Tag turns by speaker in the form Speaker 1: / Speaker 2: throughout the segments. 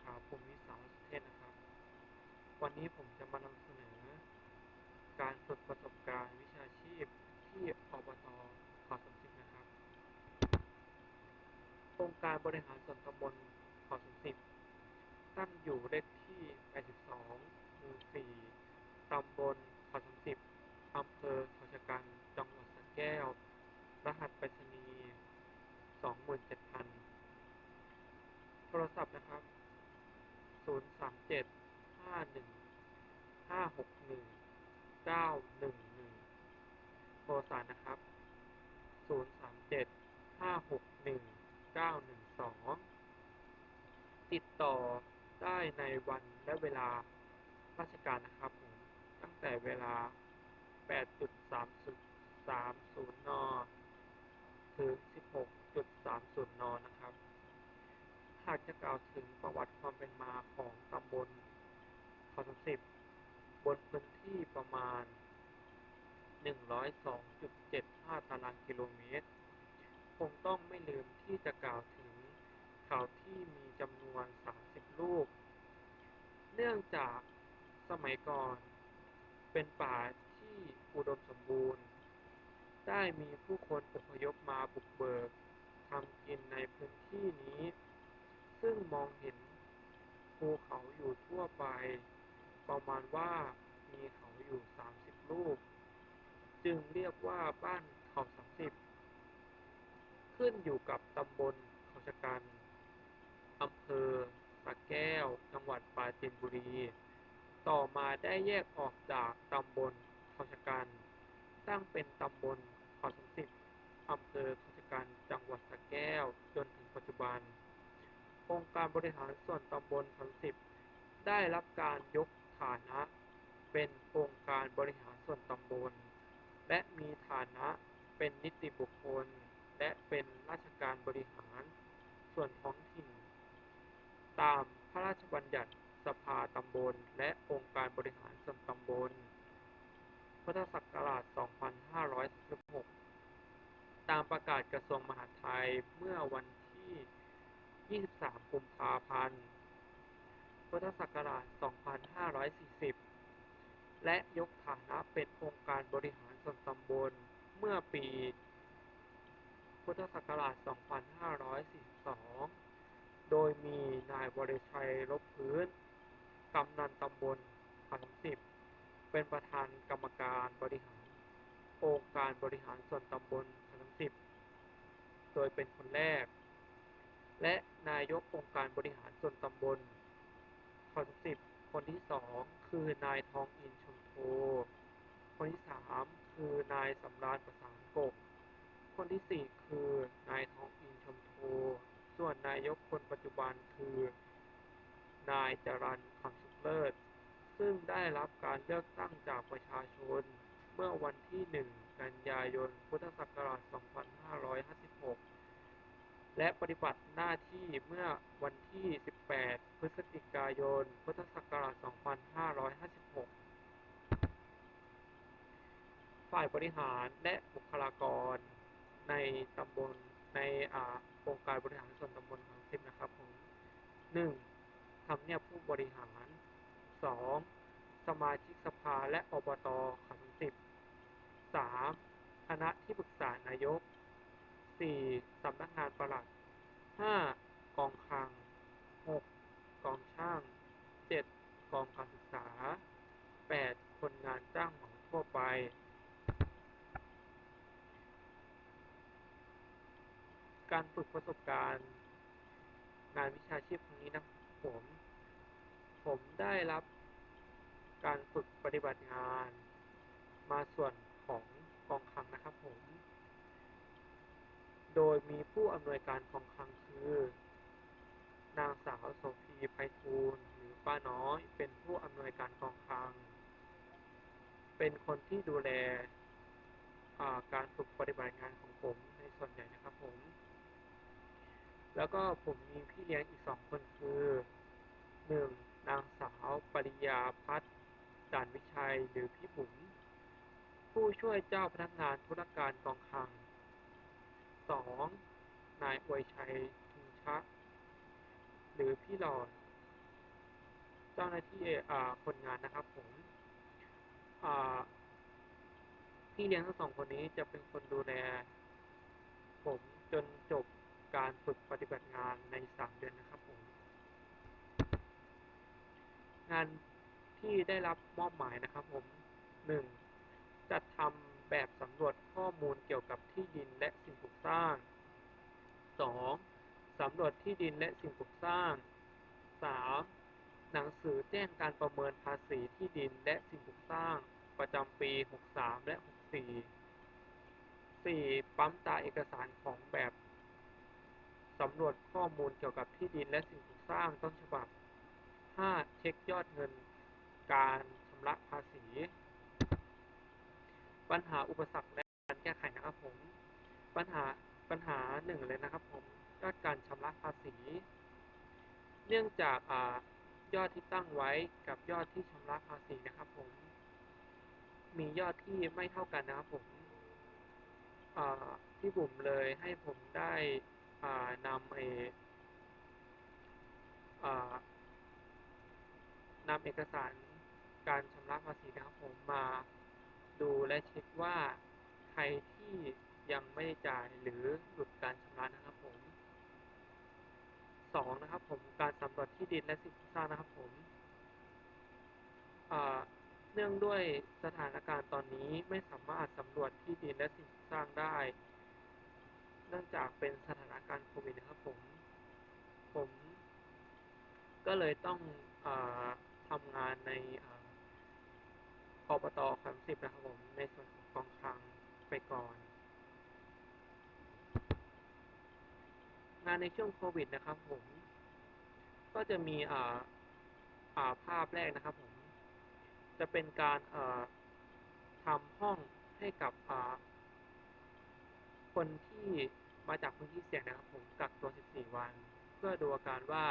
Speaker 1: ขาภูมิศาสตเทศนะครับ วันนี้ผมจะมานำเสนอ การฝึกประสบการณ์วิชาชีพที่อบตเขอสมสิบนะครับ โครงการบริหารส่วนตำบลขอสมสิบตั้งอยู่เลขที่ 82 หมู่ 4 ตำบลขอสมสิบอำเภอขอชะกัน จังหวัดสระแก้ว รหัสไปรษณีย์ 2 7 เจ็ดห้าหนึ่งห้าหกหนึ่งเก้าหนึ่งหนึ่งโทรศัพท์นะครับศูนย์สามเจ็ดห้าหกหนึ่งเก้าหนึ่งสองติดต่อได้ในวันและเวลาราชการนะครับผมตั้งแต่เวลา 8.30 30นถึง 16.30 นนะ หากจะกล่าวถึงประวัติความเป็นมาของตำบลเขาสมสิบบนพื้นที่ประมาณ 102.75 ตารางกิโลเมตร คงต้องไม่ลืมที่จะกล่าวถึงเขาที่มีจำนวน 30 ลูก เนื่องจากสมัยก่อน เป็นป่าที่อุดมสมบูรณ์ ได้มีผู้คนอพยพมาบุกเบิกทำกินในพื้นที่นี้ ซึ่งมองเห็นภูเขาอยู่ทั่วไป ประมาณว่ามีเขาอยู่ 30 ลูก จึงเรียกว่าบ้านเขาสามสิบขึ้นอยู่กับตำบลเขาชะกันอำเภอสระแก้ว จังหวัดปราจีนบุรี ต่อมาได้แยกออกจากตำบลเขาชะกันตั้งเป็นตำบลเขาสมสิบอำเภอเขาชะกันจังหวัดสระแก้ว จนถึงปัจจุบัน องค์การบริหารส่วนตำบลเขาสมสิบได้รับการยกฐานะ เป็นองค์การบริหารส่วนตำบล และมีฐานะเป็นนิติบุคคล และเป็นราชการบริหาร ส่วนท้องถิ่น ตามพระราชบัญญัติสภาตำบล และองค์การบริหารส่วนตำบล พุทธศักราช 2516 ตามประกาศกระทรวงมหาดไทยเมื่อวันที่ 23กุมภาพันธ์ พุทธศักราช 2540 และยกฐานะเป็นองค์การบริหารส่วนตำบลเมื่อปี พุทธศักราช 2542 โดยมีนายวริชัยลบพื้น กำนันตำบลเขาสมสิบเป็นประธานกรรมการบริหาร องค์การบริหารส่วนตำบลเขาสมสิบโดยเป็นคนแรก และนายกองค์การบริหารส่วนตำบลเขาสมสิบคนที่สองคือนายทองอินชมโทคนที่สามคือนายสำราญประสานกกคนที่สี่คือนายทองอินชมโทส่วนนายกคนปัจจุบันคือ นายจรัญคำสุขเลิศ ซึ่งได้รับการเลือกตั้งจากประชาชน เมื่อวันที่ 1 กันยายน พุทธศักราช 2556 และปฏิบัติหน้าที่เมื่อวันที่ 18 พฤศจิกายน พุทธศักราช 2556 ฝ่ายบริหารและบุคลากรในตำบลในอ่าองค์การบริหารส่วนตำบลเขาสิบนะครับผม 1. ทำเนียบผู้บริหาร 2. สมาชิกสภาและอบตเขาสิบ 3. คณะที่ปรึกษานายก 4. สำนักงานปลัด 5. กองคลัง 6. กกองช่าง 7. กองการศึกษา 8. คนงานจ้างเหมาทั่วไปการฝึกประสบการณ์งานวิชาชีพครั้งนี้นะผม ผมได้รับการฝึกปฏิบัติงาน มาส่วนของกองคลังนะครับผม โดยมีผู้อำนวยการกองคลังคือ นางสาวโสภี ไพฑูรย์ หรือป้าน้อย เป็นผู้อำนวยการกองคลัง เป็นคนที่ดูแลาการฝึกปฏิบัติงานของผมในส่วนใหญ่นะครับผม แล้วก็ผมมีพี่เลี้ยงอีกสองคนคือหนึ่งนางสาวปริยาพัฒน์ด่านวิชัยหรือพี่บุ๋มผู้ช่วยเจ้าพนักงานธุรการกองคลัง สองนายอวยชัยทุงชะ หรือพี่หลอด เจ้าหน้าที่อาคนงานนะครับผมอาพี่เลี้ยงทั้งสองคนนี้จะเป็นคนดูแล ผมจนจบการฝึกปฏิบัติงานในสามเดือนนะครับผม งานที่ได้รับมอบหมายนะครับผมหนึ่งจัดทำ แบบสำรวจข้อมูลเกี่ยวกับที่ดินและสิ่งปลูกสร้างสองสำรวจที่ดินและสิ่งปลูกสร้างสามหนังสือแจ้งการประเมินภาษีที่ดินและสิ่งปลูกสร้าง ประจำปี 63 และ 64 4. ปั๊มตาเอกสารของแบบสำรวจข้อมูลเกี่ยวกับที่ดินและสิ่งปลูกสร้างต้นฉบับ 5. เช็คยอดเงินการชำระภาษี ปัญหาอุปสรรคและการแก้ไขนะครับผม ปัญหาปัญหาหนึ่งเลยนะครับผมยอดการชำระภาษี เนื่องจากอยอดที่ตั้งไว้กับยอดที่ชำระภาษีนะครับผม มียอดที่ไม่เท่ากันนะครับผมอ่าพี่บุ๋มเลยให้ผมได้นำเอนำเอกสารการชำระภาษีนะครับผมมา ดูและเช็คว่าใครที่ยังไม่ได้จ่ายหรือหลุดการชำระนะครับผมสองนะครับผมการสำรวจที่ดินและสิ่งสร้างนะครับผมเนื่องด้วยสถานการณ์ตอนนี้ไม่สามารถสำรวจที่ดินและสิ่งสร้างได้ เนื่องจากเป็นสถานการณ์โควิดนะครับผม ผม ก็เลยต้องอทำงานใน อบตคำสิบนะครับผมในส่วนของกองคลังไปก่อน งานในช่วงโควิดนะครับผม ก็จะมีอ่าอ่าภาพแรกนะครับผม จะเป็นการอ่าทำห้องให้กับอ่าคนที่มาจากพื้นที่เสี่ยงนะครับผมกักตัว 14 วัน เพื่อดูอาการว่า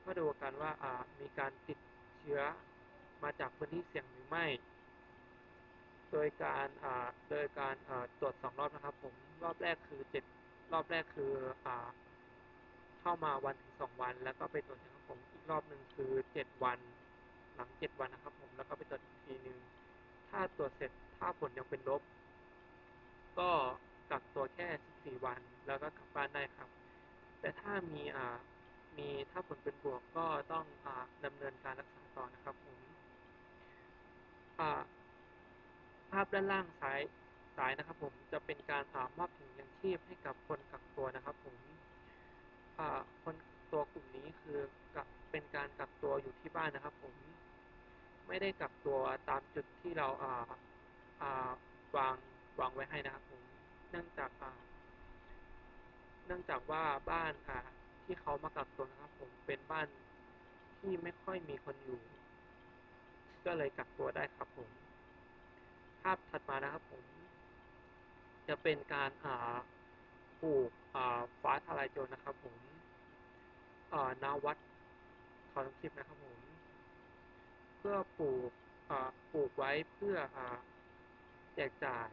Speaker 1: เพื่อดูอาการว่ามีการติดเชื้อ มาจากพื้นที่เสี่ยงหรือไม่ โดยการโดยการตรวจสองรอบนะครับ ผมรอบแรกคือเจ็ดรอบแรกคือเข้ามาวันถึงสองวัน แล้วก็ไปตรวจนะครับผมอีกรอบหนึ่งคือเจ็ดวัน หลังเจ็ดวันนะครับ ผมแล้วก็ไปตรวจอีกทีหนึ่งถ้าตรวจเสร็จถ้าผลยังเป็นลบ ก็กักตัวแค่ 14 วัน แล้วก็กลับบ้านได้ครับ แต่ถ้ามีอ่ามีถ้าผลเป็นบวกก็ต้องอ่าดำเนินการรักษาต่อนะครับผม ภาพด้านล่างซ้ายซ้ายนะครับ ผมจะเป็นการมอบถุงยังชีพให้กับคนกักตัวนะครับ ผมคนตัวกลุ่มนี้คือเป็นการกักตัวอยู่ที่บ้านนะครับ ผมไม่ได้กักตัวตามจุดที่เราวางวางไว้ให้นะครับ ผมเนื่องจากเนื่องจากว่าบ้านที่เขามากักตัวนะครับ ผมเป็นบ้านที่ไม่ค่อยมีคนอยู่ ก็เลยกักตัวได้ครับผมภาพถัดมานะครับผม จะเป็นการปลูกฟ้าทลายโจรนะครับผมนาวัดขาต้องคลิปนะครับผม เพื่อปลูกปลูกไว้เพื่อแจกจ่าย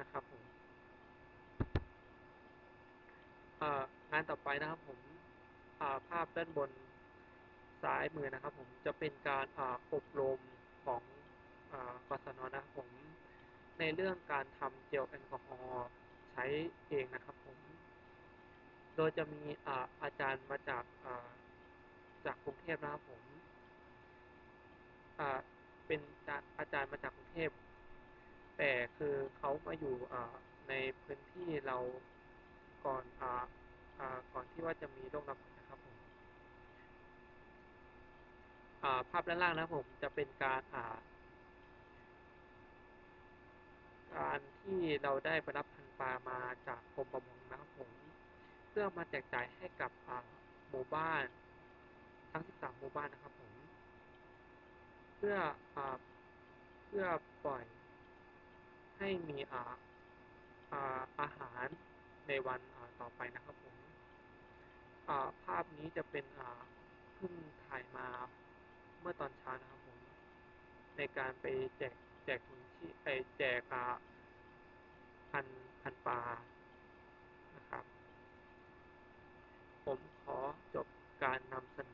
Speaker 1: นะครับผมงานต่อไปนะครับผมภาพด้านบน ซ้ายมือนะครับ ผมจะเป็นการอบรมของกศนนะครับผมในเรื่องการทำเจลแอลกอฮอล์ใช้เองนะครับผม โดยจะมีอาจารย์มาจากจากกรุงเทพนะครับผมเป็นอาจารย์มาจากกรุงเทพ แต่คือเขามาอยู่ในพื้นที่เราก่อนก่อนที่ว่าจะมีโรคระบาดนะครับผม ภาพด้านล่างนะผมจะเป็นการการที่เราได้ไปรับพันปลามาจากกรมประมงนะครับผมเพื่อมาแจกจ่ายให้กับหมู่บ้าน ทั้ง 13 หมู่บ้านนะครับผมเพื่ออเพื่อปล่อยให้มีอาอาหารในวันต่อไปนะครับผมภาพนี้จะเป็นเพิ่งถ่ายมา เมื่อตอนเช้านะครับผม ในการไปแจกแจกทุนที่ไปแจกพันพันปลานะครับ ผมขอจบการนำเสนอ